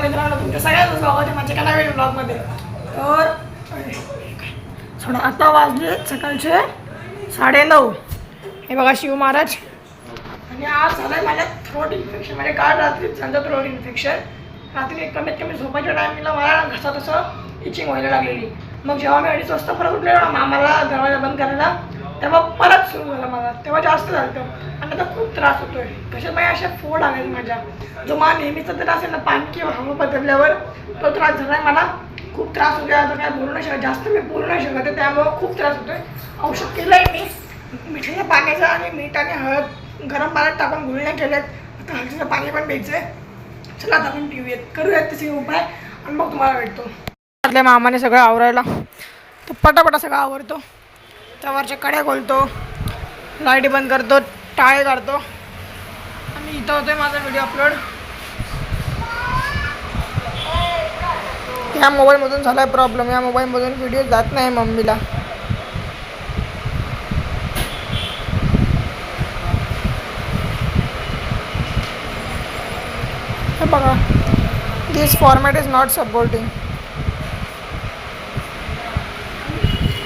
नमस्कार मित्रांनो तुमच्या सगळ्यांचं स्वागत आहे माझ्या एका नवीन ब्लॉगमध्ये. तर सोडा आता वाजले सकाळचे साडेनऊ. हे बघा शिव महाराज. आणि आज झालं आहे माझ्या थ्रोट इन्फेक्शन म्हणजे काल रात्री झालं थ्रोट इन्फेक्शन रात्री कमीत कमी झोपायच्या टायमिंगला मला घसा तसं इचिंग व्हायला लागलेली. मग जेव्हा मी अडीच वाजता परत उठलेलो मामाला दरवाजा बंद करायला तेव्हा परत सुरू झालं मला. तेव्हा जास्त झालं आणि आता खूप त्रास होतोय. कशा माझ्या अशा फोड आले माझ्या? जो मला नेहमीचा त्रास आहे ना पाणी किंवा हवा बदलल्यावर तो त्रास झाला आहे मला. खूप त्रास होतोय. आता काय बोलू नाही शकत. जास्त मी बोलू नाही शकत. आहे त्यामुळं खूप त्रास होतोय. औषध केलं आहे मी. मिठाच्या पाण्याचा आणि मीठ आणि हळद गरम पाण्यात टाकून गुळण्या केल्यात. आता हळदीचं पाणी पण द्यायचं आहे चला आता आपण पिऊयात. करूयात तसे उपाय. आणि मग तुम्हाला भेटतो. आपल्या मामाने सगळं आवरायला. तो पटापटा सगळं आवरतो. त्यावरच्या कड्या खोलतो. लाइट बंद करतो टाळे काढतो. आणि इथं होतोय माझा व्हिडिओ अपलोड या मोबाईलमधून झाला आहे प्रॉब्लेम या मोबाईलमधून व्हिडिओ जात नाही मम्मीला. हे बघा this format is not supporting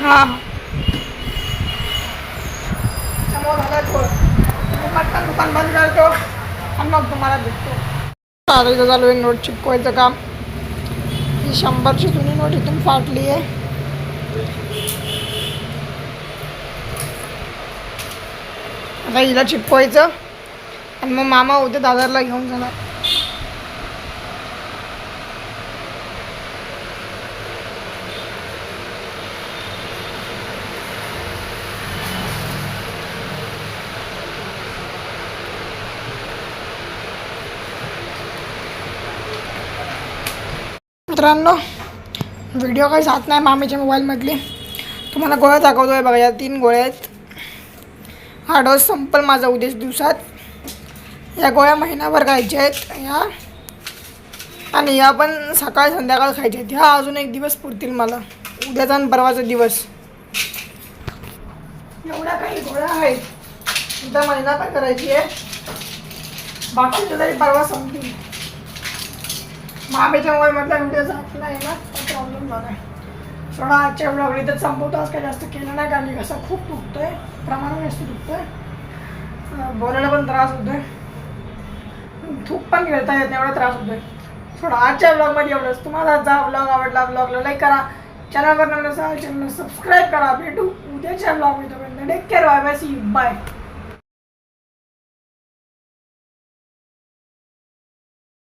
हां समोर झाला थोडं पटकन दुकान बंद करतो. आणि मग तुम्हाला भेटतो. आता चालू आहे नोट चिपकवायचं काम. ही शंभरची जुनी नोट इथून फाटली आहे आता हिला चिपकवायचं. आणि मग मामा उद्या दादरला घेऊन जाणार. मित्रांनो व्हिडिओ काही जात नाही मामीच्या मोबाईलमधली तुम्हाला गोळ्या दाखवतो आहे बघा या तीन गोळ्या आहेत. हा डोस संपल माझा उद्याच दिवसात. या गोळ्या महिनाभर खायच्या आहेत या. आणि या पण सकाळ संध्याकाळ खायच्या आहेत. ह्या अजून एक दिवस पुरतील मला. उद्याचा आणि परवाचा दिवस. एवढ्या काही गोळ्या आहेत. उद्या महिना पण करायची आहे. बाकी तरी परवा संपतील. मामेच्या म्हटलं व्हिडिओ जात नाही ना प्रॉब्लेम झाला आहे सोडा आजच्या ब्लॉग इथं संपवतो आज काय जास्त केलं नाही कारण की कसं खूप दुखतोय प्रमाणात जास्त दुखतं आहे बोलायला पण त्रास होतोय. थूक पण घेता येत नाही एवढा त्रास होतोय. सोडा आजच्या ब्लॉगमध्ये एवढंच. तुम्हाला जा ब्लॉग आवडला ब्लॉगला लाईक करा. चॅनलवर नवीन असाल चॅनल सबस्क्राईब करा. भेटू उद्याच्या blog take care bye bye see bye